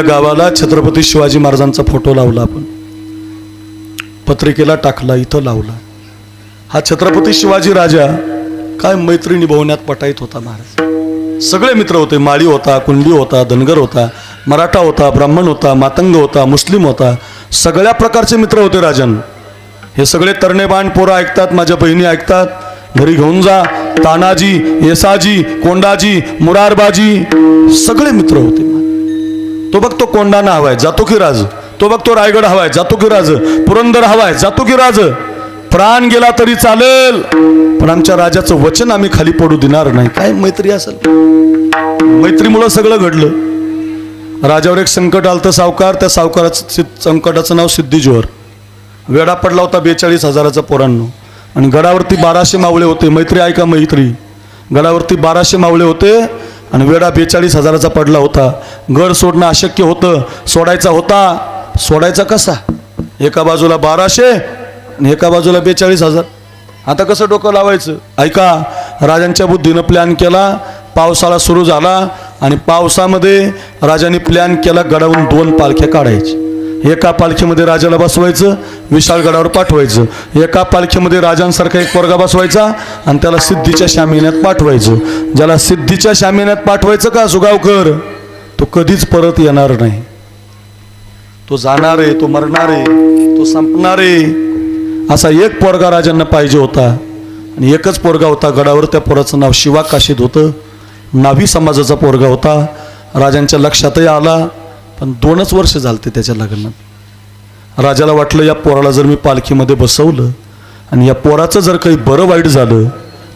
त्या गावाला छत्रपती शिवाजी महाराजांचा फोटो लावला आपण. पत्रिकेला टाकला इथं लावला. हा छत्रपती शिवाजी राजा काय मैत्री निभवण्यात पटाईत होता महाराज. सगळे मित्र होते माळी होता कुंडी होता धनगर होता मराठा होता ब्राह्मण होता मातंग होता मुस्लिम होता सगळ्या प्रकारचे मित्र होते राजन. हे सगळे तरणेबाण पोरं ऐकतात माझ्या बहिणी ऐकतात. घरी घेऊन जा तानाजी येसाजी कोंडाजी मुरारबाजी सगळे मित्र होते. तो बघतो कोंडाना कोंडाणा हवाय जातो की राज? तो बघतो रायगड हवाय जातो की राज? पुरंदर हवाय जातो की राज? प्राण गेला तरी चालेल. पण आमच्या राजाचं वचन आम्ही खाली पडू देणार नाही. काय मैत्री असेल? मैत्रीमुळं सगळं घडलं. राजावर एक संकट आलं तर सावकार त्या सावकाराचं सिद्ध- संकटाचं नाव सिद्धीजोहर. वेडा पडला होता बेचाळीस हजाराचा पोरांनो. आणि गडावरती बाराशे मावळे होते. मैत्री ऐका मैत्री? गडावरती बाराशे मावळे होते. आणि वेडा बेचाळीस हजाराचा पडला होता. गड सोडणं अशक्य होतं. सोडायचा होता. सोडायचा कसा? एका बाजूला बाराशे आणि एका बाजूला बेचाळीस हजार. आता कसं डोकं लावायचं? ऐका राजांच्या बुद्धीनं प्लॅन केला पावसाळा सुरू झाला आणि पावसामध्ये राजाने प्लॅन केला गडावरून दोन पालख्या काढायची. एका पालखीमध्ये राजाला बसवायचं विशाळगडावर पाठवायचं. एका पालखीमध्ये राजांसारखा एक पोरगा बसवायचा आणि त्याला सिद्धीच्या शामियान्यात पाठवायचं. ज्याला सिद्धीच्या शामियान्यात पाठवायचं का सुगावकर तो कधीच परत येणार नाही. तो जाणार आहे तो मरणार आहे तो संपणार आहे. असा एक पोरगा राजांना पाहिजे होता. आणि एकच पोरगा होता गडावर त्या पोराचं नाव शिवा काशीद होतं. नाभी समाजाचा पोरगा होता. राजांच्या लक्षातही आला. पण दोनच वर्ष झालते त्याच्या लग्नात. राजाला वाटलं या पोराला जर मी पालखीमध्ये बसवलं आणि या पोराचं जर काही बरं वाईट झालं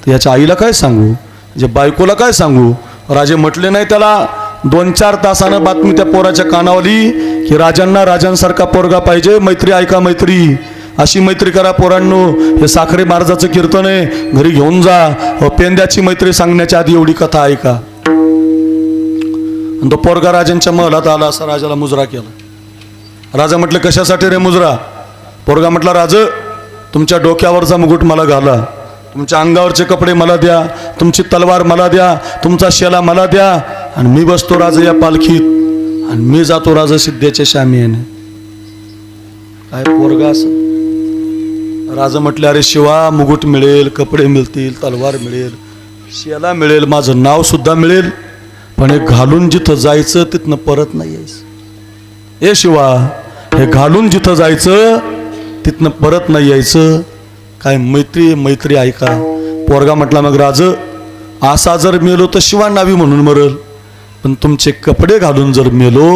तर याच्या आईला काय सांगू? जे बायकोला काय सांगू? राजे म्हटले नाही त्याला दोन चार तासानं बातमी त्या पोराच्या कानावली की राजांना राजांसारखा पोरगा पाहिजे मैत्री ऐका मैत्री. अशी मैत्री करा पोरांनो. हे साखरे महाराजाचं कीर्तन आहे. घरी घेऊन जा. पेंद्याची मैत्री सांगण्याच्या आधी एवढी कथा ऐका. आणि तो पोरगा राजांच्या महलात आला असा राजाला मुजरा केला. राजा म्हटलं कशासाठी रे मुजरा? पोरगा म्हटला राज तुमच्या डोक्यावरचा मुकुट मला घाला. तुमच्या अंगावरचे कपडे मला द्या. तुमची तलवार मला द्या. तुमचा शेला मला द्या. आणि मी बसतो राज या पालखीत. आणि मी जातो राजा सिद्धेच्या शामियाने. काय पोरगा असं? राजा म्हटले अरे शिवा मुकुट मिळेल कपडे मिळतील तलवार मिळेल शेला मिळेल माझं नाव सुद्धा मिळेल. पण हे घालून जिथं जायचं तिथनं परत नाही यायचं. ए शिवा हे घालून जिथं जायचं तिथनं परत नाही यायचं. काय मैत्री मैत्री ऐका. पोरगा म्हटला मग राज असा जर मेलो तर शिवा नावी म्हणून मरल. पण तुमचे कपडे घालून जर मेलो